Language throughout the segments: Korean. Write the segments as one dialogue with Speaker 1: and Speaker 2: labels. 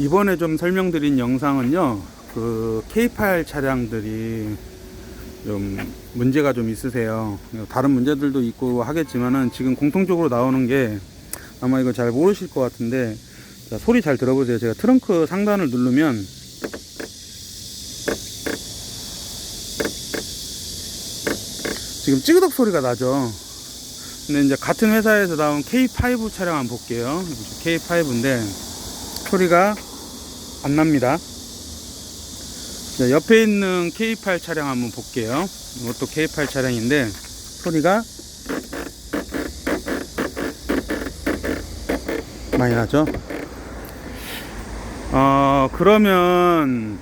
Speaker 1: 이번에 좀 설명드린 영상은요, 그 K8 차량들이 좀 문제가 좀 있으세요. 다른 문제들도 있고 하겠지만은 지금 공통적으로 나오는 게 아마 이거 잘 모르실 것 같은데 자, 소리 잘 들어보세요. 제가 트렁크 상단을 누르면 지금 찌그덕 소리가 나죠. 근데 이제 같은 회사에서 나온 K5 차량 한번 볼게요. K5인데 소리가 안 납니다. 자, 옆에 있는 K8 차량 한번 볼게요. 이것도 K8 차량인데 소리가 많이 나죠? 어, 그러면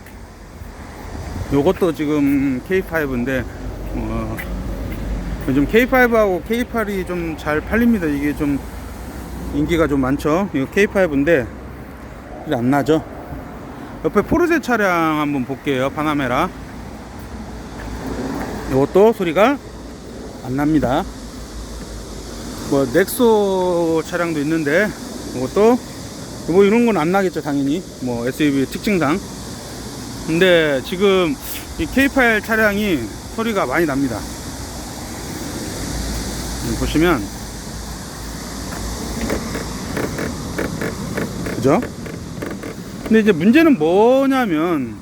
Speaker 1: 요것도 지금 K5인데 어, 요즘 K5하고 K8이 좀 잘 팔립니다. 이게 좀 인기가 좀 많죠. 이거 K5인데 이게 안 나죠. 옆에 포르쉐 차량 한번 볼게요. 파나메라. 이것도 소리가 안 납니다. 뭐 넥소 차량도 있는데 이것도 뭐 이런 건 안 나겠죠 당연히 뭐 SUV 특징상 근데 지금 이 K8 차량이 소리가 많이 납니다 음, 보시면 그죠? 근데 이제 문제는 뭐냐면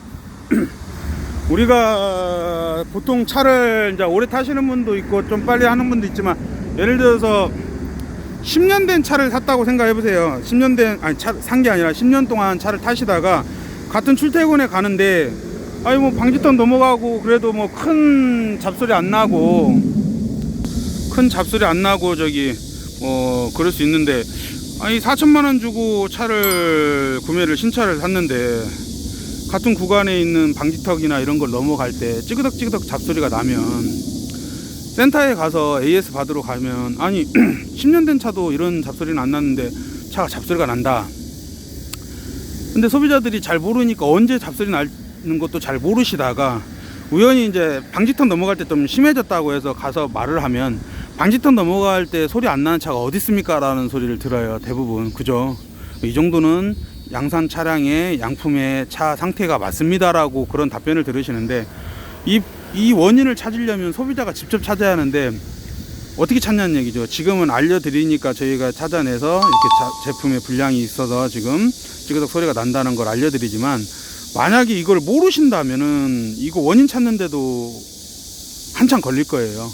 Speaker 1: 우리가 보통 차를 이제 오래 타시는 분도 있고 좀 빨리 하는 분도 있지만 예를 들어서 10년 된 차를 샀다고 생각해 보세요. 10년 된 아니 차 산 게 아니라 10년 동안 차를 타시다가 같은 출퇴근에 가는데 아니 뭐 방지턱 넘어가고 그래도 뭐 큰 잡소리 안 나고 큰 잡소리 안 나고 저기 뭐 그럴 수 있는데 아니 4천만 원 주고 차를 구매를 신차를 샀는데 같은 구간에 있는 방지턱이나 이런 걸 넘어갈 때 찌그덕찌그덕 잡소리가 나면 센터에 가서 AS 받으러 가면 아니 10년 된 차도 이런 잡소리는 안 났는데 차가 잡소리가 난다. 근데 소비자들이 잘 모르니까 언제 잡소리 나는 것도 잘 모르시다가 우연히 이제 방지턱 넘어갈 때 좀 심해졌다고 해서 가서 말을 하면 방지턱 넘어갈 때 소리 안 나는 차가 어디 있습니까? 라는 소리를 들어요. 대부분. 그죠? 이 정도는 양산 차량의 양품의 차 상태가 맞습니다라고 그런 답변을 들으시는데 이, 이 원인을 찾으려면 소비자가 직접 찾아야 하는데 어떻게 찾냐는 얘기죠. 지금은 알려드리니까 저희가 찾아내서 이렇게 자- 제품의 분량이 있어서 지금 찌그덕 소리가 난다는 걸 알려드리지만 만약에 이걸 모르신다면은 이거 원인 찾는데도 한참 걸릴 거예요.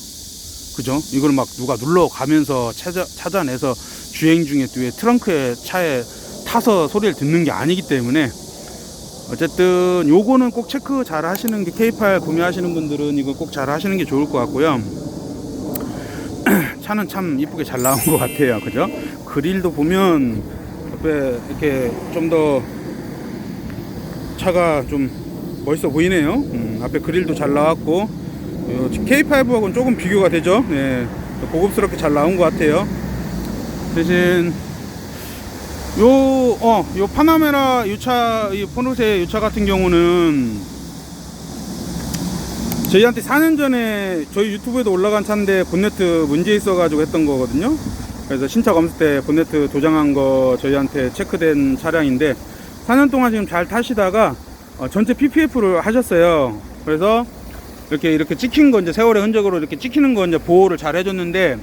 Speaker 1: 그죠? 이걸 막 누가 눌러 가면서 찾아, 찾아내서 주행 중에 뒤에 트렁크에 차에 타서 소리를 듣는 게 아니기 때문에 어쨌든 요거는 꼭 체크 잘 하시는 게 K8 구매하시는 분들은 이거 꼭 잘 하시는 게 좋을 것 같고요. 차는 참 이쁘게 잘 나온 것 같아요. 그죠? 그릴도 보면 옆에 이렇게 좀 더 차가 좀 멋있어 보이네요. 음, 앞에 그릴도 잘 나왔고 어, K5하고는 조금 비교가 되죠. 네, 고급스럽게 잘 나온 것 같아요. 대신 요, 어, 요 파나메라 유차, 이 포르쉐 유차 같은 경우는 저희한테 4년 전에 저희 유튜브에도 올라간 차인데 본네트 문제 있어가지고 했던 거거든요. 그래서 신차 검수 때 본네트 도장한 거 저희한테 체크된 차량인데 4년 동안 지금 잘 타시다가 어, 전체 PPF를 하셨어요. 그래서 이렇게 이렇게 찍힌 거 이제 세월의 흔적으로 이렇게 찍히는 거 이제 보호를 잘 해줬는데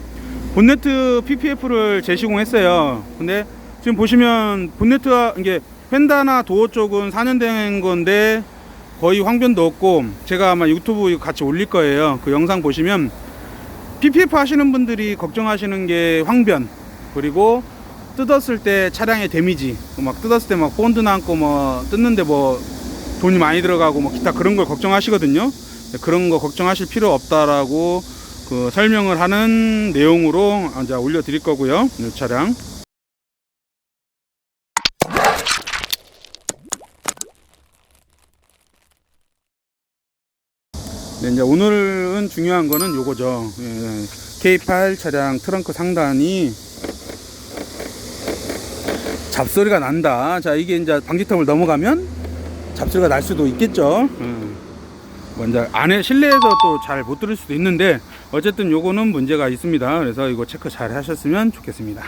Speaker 1: 본네트 PPF를 재시공했어요. 근데 지금 보시면 본네트와 이게 펜다나 도어 쪽은 4년 된 건데 거의 황변도 없고 제가 아마 유튜브 같이 올릴 거예요. 그 영상 보시면 PPF 하시는 분들이 걱정하시는 게 황변 그리고 뜯었을 때 차량의 데미지 막 뜯었을 때 막 본드 남고 뭐 뜯는데 뭐 돈이 많이 들어가고 뭐 기타 그런 걸 걱정하시거든요. 그런 거 걱정하실 필요 없다라고 그 설명을 하는 내용으로 이제 올려드릴 거고요. 이 차량. 네, 이제 오늘은 중요한 거는 요거죠. 예, K8 차량 트렁크 상단이 잡소리가 난다. 자, 이게 이제 방지턱을 넘어가면 잡소리가 날 수도 있겠죠. 음. 먼저 안에 실내에서 또 잘 못 들을 수도 있는데 어쨌든 요거는 문제가 있습니다. 그래서 이거 체크 잘 하셨으면 좋겠습니다.